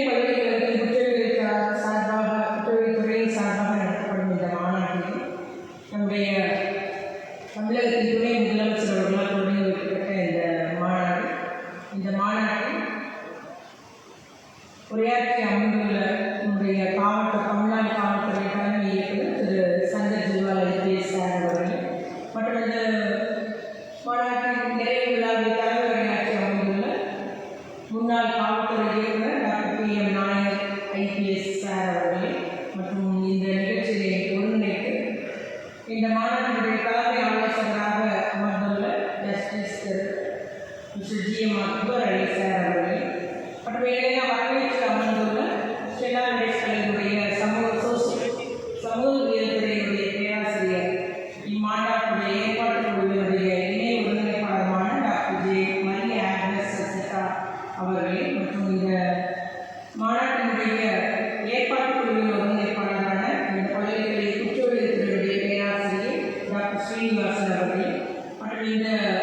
பல்கலைக்கழக குற்றவியலை சார்பாக குற்றவியல் துறை சார்பாக நடத்தப்படும் இந்த மாநாட்டில் நம்முடைய தமிழகத்தின் துணை முதலமைச்சர் அவர்களால் தொடங்கி வைக்கப்பட்ட இந்த மாநாடு இந்த மாநாட்டில் உரையாற்றி அமர்ந்துள்ள காவல்துறை இயக்குனர் டாக்டர் பி எம் சார் மற்றும் இந்த நிகழ்ச்சியை ஒருங்கிணைத்து இந்த மாநாட்டினுடைய தலைமை ஆலோசகராக அமர்ந்துள்ள justice Thiru G M Akbar Ali sir அவர்களே மற்றும் ஏழையா வரவேற்று அமர்ந்துள்ள ஸ்டெல்லா நடேசனுடைய சமூக சமூக உயர்த்துறையுடைய பேராசிரியர் இம்மாநாட்டுடைய பல்கலைக்கழக குற்றவியல்